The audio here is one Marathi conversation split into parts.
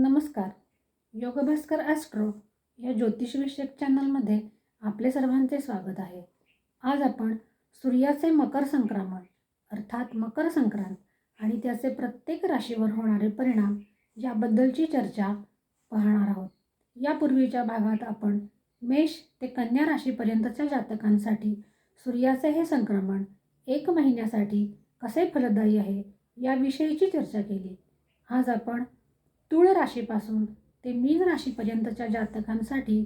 नमस्कार. योगभास्कर ॲस्ट्रो या ज्योतिषविषयक चॅनलमध्ये आपले सर्वांचे स्वागत आहे. आज आपण सूर्याचे मकर संक्रमण अर्थात मकर संक्रांत आणि त्याचे प्रत्येक राशीवर होणारे परिणाम याबद्दलची चर्चा पाहणार आहोत. यापूर्वीच्या भागात आपण मेष ते कन्या राशीपर्यंतच्या जातकांसाठी सूर्याचे हे संक्रमण एक महिन्यासाठी कसे फलदायी आहे याविषयीची चर्चा केली. आज आपण तुळ राशीपासून ते मीन राशीपर्यंतच्या जातकांसाठी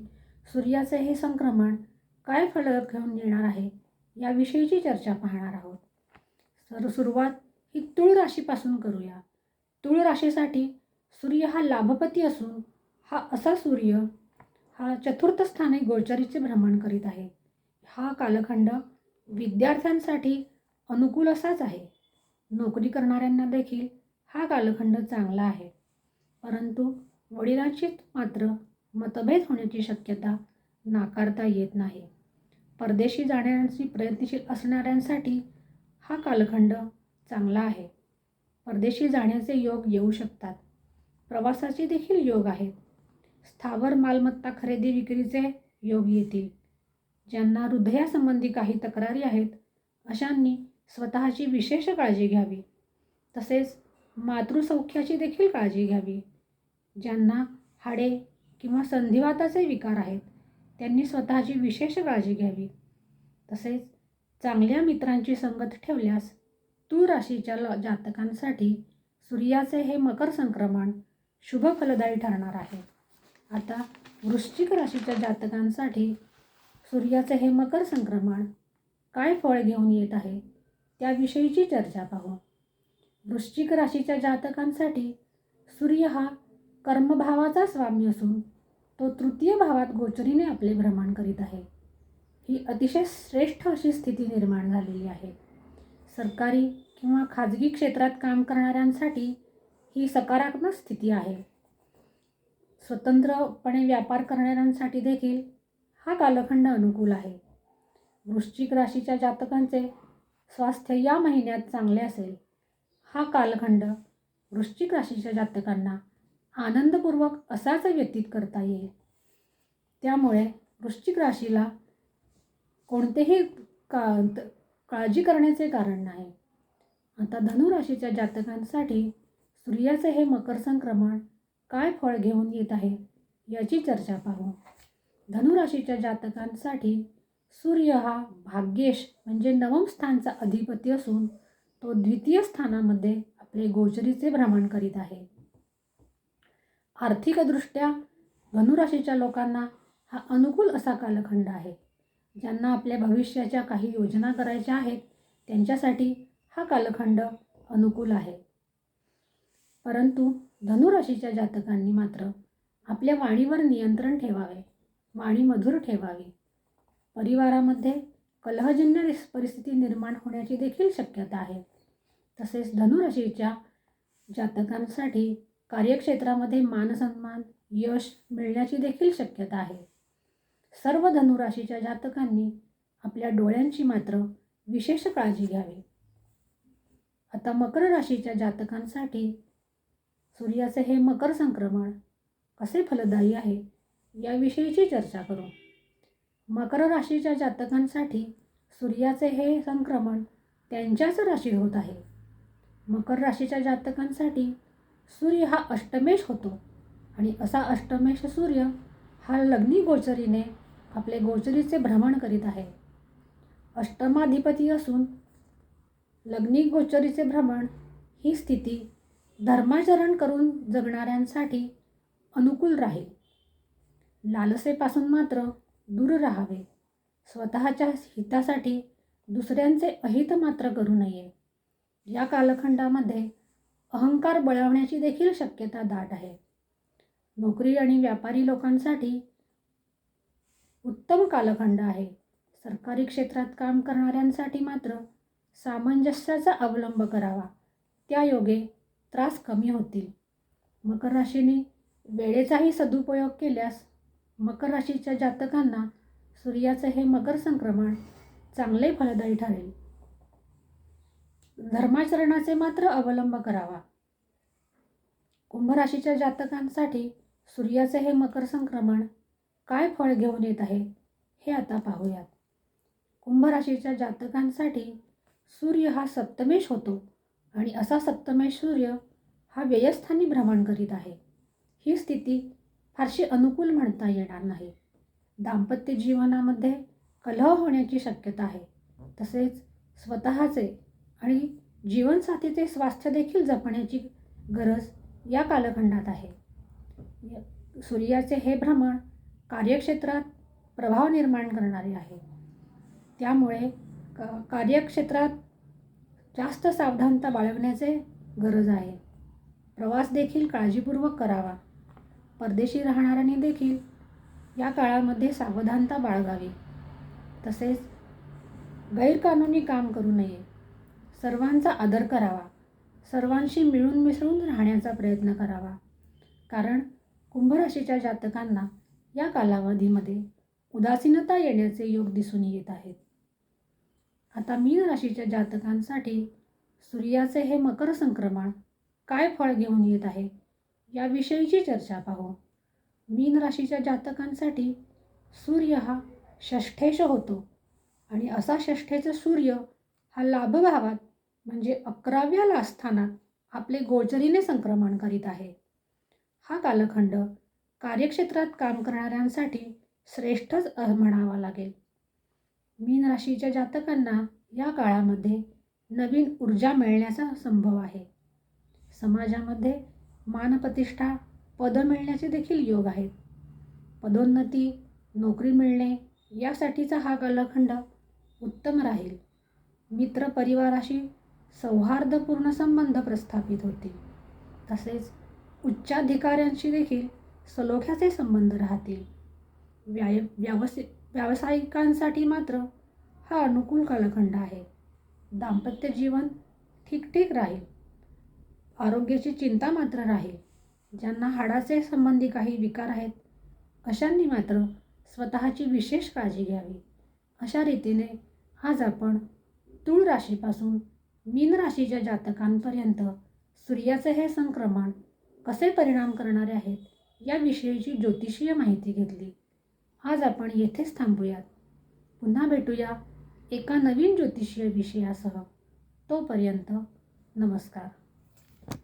सूर्याचे हे संक्रमण काय फलक घेऊन येणार आहे याविषयीची चर्चा पाहणार आहोत. तर सुरुवात ही तुळ राशीपासून करूया. तुळ राशीसाठी सूर्य हा लाभपती असून हा असा सूर्य हा चतुर्थ स्थाने गोचरीचे भ्रमण करीत आहे. हा कालखंड विद्यार्थ्यांसाठी अनुकूल असाच आहे. नोकरी करणाऱ्यांना देखील हा कालखंड चांगला आहे. परंतु वडिलांशी मात्र मतभेद होण्याची शक्यता नाकारता येत नाही. परदेशी जाण्याची प्रयत्नशील असणाऱ्यांसाठी हा कालखंड चांगला आहे. परदेशी जाण्याचे योग येऊ शकतात. प्रवासाचे देखील योग आहेत. स्थावर मालमत्ता खरेदी विक्रीचे योग येतील. ज्यांना हृदयासंबंधी काही तक्रारी आहेत अशांनी स्वतःची विशेष काळजी घ्यावी. तसेच मातृसौख्याची देखील काळजी घ्यावी. ज्यांना हाडे किंवा संधिवाताचे विकार आहेत त्यांनी स्वतःची विशेष काळजी घ्यावी. तसेच चांगल्या मित्रांची संगत ठेवल्यास तू राशीच्या ल जातकांसाठी सूर्याचे हे मकर संक्रमण शुभ फलदायी ठरणार आहे. आता वृश्चिक राशीच्या जातकांसाठी सूर्याचे हे मकर संक्रमण काय फळ घेऊन येत आहे त्याविषयीची चर्चा पाहू. वृश्चिक राशीच्या जातकांसाठी सूर्य हा कर्मभावाचा स्वामी असून तो तृतीय भावात गोचरीने आपले भ्रमण करीत आहे. ही अतिशय श्रेष्ठ अशी स्थिती निर्माण झालेली आहे. सरकारी किंवा खाजगी क्षेत्रात काम करणाऱ्यांसाठी ही सकारात्मक स्थिती आहे. स्वतंत्रपणे व्यापार करणाऱ्यांसाठी देखील हा कालखंड अनुकूल आहे. वृश्चिक राशीच्या जातकांचे स्वास्थ्य या महिन्यात चांगले असेल हा कालखंड वृश्चिक राशीच्या जातकांना आनंदपूर्वक असाच व्यतीत करता येईल. त्यामुळे वृश्चिक राशीला कोणतेही का काळजी करण्याचे कारण नाही. आता धनुराशीच्या जातकांसाठी सूर्याचे हे मकर संक्रमण काय फळ घेऊन येत आहे याची चर्चा पाहू. धनुराशीच्या जातकांसाठी सूर्य हा भाग्येश म्हणजे नवम स्थानचा अधिपती असून तो द्वितीय स्थानामध्ये आपले गोचरीचे भ्रमण करीत आहे. आर्थिकदृष्ट्या धनुराशीच्या लोकांना हा अनुकूल असा कालखंड आहे. ज्यांना आपल्या भविष्याच्या काही योजना करायच्या आहेत त्यांच्यासाठी हा कालखंड अनुकूल आहे. परंतु धनुराशीच्या जातकांनी मात्र आपल्या वाणीवर नियंत्रण ठेवावे वाणी मधुर ठेवावी. परिवारामध्ये कलहजन्य परिस्थिती निर्माण होण्याची देखील शक्यता आहे. तसेच धनुराशीच्या जातकांसाठी कार्यक्षेत्रामध्ये मानसन्मान यश मिळण्याची देखील शक्यता आहे. सर्व धनुराशीच्या जातकांनी आपल्या डोळ्यांची मात्र विशेष काळजी घ्यावी. आता मकर राशीच्या जातकांसाठी सूर्याचे हे मकर संक्रमण कसे फलदायी आहे याविषयीची चर्चा करू. मकर राशीच्या जातकांसाठी सूर्याचे हे संक्रमण त्यांच्याच राशीत होत आहे. मकर राशीच्या जातकांसाठी सूर्य हा अष्टमेश होतो. आणि असा अष्टमेश सूर्य हा लग्नी गोचरीने आपले गोचरीचे भ्रमण करीत आहे. अष्टमाधिपती असून लग्नी गोचरीचे भ्रमण ही स्थिती धर्माचरण करून जगणाऱ्यांसाठी अनुकूल राहील. लालसेपासून मात्र दूर राहावे. स्वतःच्या हितासाठी दुसऱ्यांचे अहित मात्र करू नये. या कालखंडामध्ये अहंकार बळवण्याची देखील शक्यता दाट आहे. नोकरी आणि व्यापारी लोकांसाठी उत्तम कालखंड आहे. सरकारी क्षेत्रात काम करणाऱ्यांसाठी मात्र सामंजस्याचा अवलंब करावा. त्या योगे त्रास कमी होतील. मकर राशीने वेळेचाही सदुपयोग केल्यास मकर राशीच्या जातकांना सूर्याचे हे मकर संक्रमण चांगले फलदायी ठरेल. धर्माचरणाचे मात्र अवलंब करावा. कुंभराशीच्या जातकांसाठी सूर्याचे हे मकर संक्रमण काय फळ घेऊन येत आहे हे आता पाहूयात. कुंभराशीच्या जातकांसाठी सूर्य हा सप्तमेश होतो आणि असा सप्तमेश सूर्य हा व्ययस्थानी भ्रमण करीत आहे. ही स्थिती फारशी अनुकूल म्हणता येणार नाही. दाम्पत्य जीवनामध्ये कलह होण्याची शक्यता आहे. तसेच स्वतःचे आणि जीवनसाथीचे स्वास्थ्य देखील जपण्याची गरज या कालखंडात आहे. सूर्याचे हे भ्रमण कार्यक्षेत्रात प्रभाव निर्माण करणारे आहे. त्यामुळे क कार्यक्षेत्रात जास्त सावधानता बाळगण्याचे गरज आहे. प्रवास देखील काळजीपूर्वक करावा. परदेशी राहणाऱ्यांनी देखील या काळामध्ये सावधानता बाळगावी. तसेच गैरकानूनी काम करू नये. सर्वांचा आदर करावा. सर्वांशी मिळून मिसळून राहण्याचा प्रयत्न करावा. कारण कुंभराशीच्या जातकांना या कालावधीमध्ये उदासीनता येण्याचे योग दिसून येत आहेत. आता मीन राशीच्या जातकांसाठी सूर्याचे हे मकर संक्रमण काय फळ घेऊन येत आहे याविषयीची चर्चा पाहू. मीन राशीच्या जातकांसाठी सूर्य हा षष्ठेश होतो आणि असा षष्ठेचा सूर्य हा लाभभावात म्हणजे अकराव्या ला स्थानात आपले गोचरीने संक्रमण करीत आहे. हा कालखंड कार्यक्षेत्रात काम करणाऱ्यांसाठी श्रेष्ठच म्हणावा लागेल. मीन राशीच्या जातकांना या काळामध्ये नवीन ऊर्जा मिळण्याचा संभव आहे. समाजामध्ये मानप्रतिष्ठा पद मिळण्याचे देखील योग आहेत. पदोन्नती नोकरी मिळणे यासाठीचा हा कालखंड उत्तम राहील. मित्र परिवाराशी सौहार्दपूर्ण संबंध प्रस्थापित होतील तसेच उच्चाधिकाऱ्यांशी देखील सलोख्याचे संबंध राहतील. व्याय व्यावसाय व्यावसायिकांसाठी मात्र हा अनुकूल कालखंड आहे. दाम्पत्य जीवन ठीकठीक राहील. आरोग्याची चिंता मात्र राहील. ज्यांना हाडाचे संबंधी काही विकार आहेत अशांनी मात्र स्वतःची विशेष काळजी घ्यावी. अशा रीतीने आज आपण तूळ राशीपासून मीन राशीच्या जातकांपर्यंत सूर्याचे हे संक्रमण कसे परिणाम करणारे आहेत याविषयीची ज्योतिषीय माहिती घेतली. आज आपण येथेच थांबूयात. पुन्हा भेटूया एका नवीन ज्योतिषीय विषयासह. तोपर्यंत नमस्कार.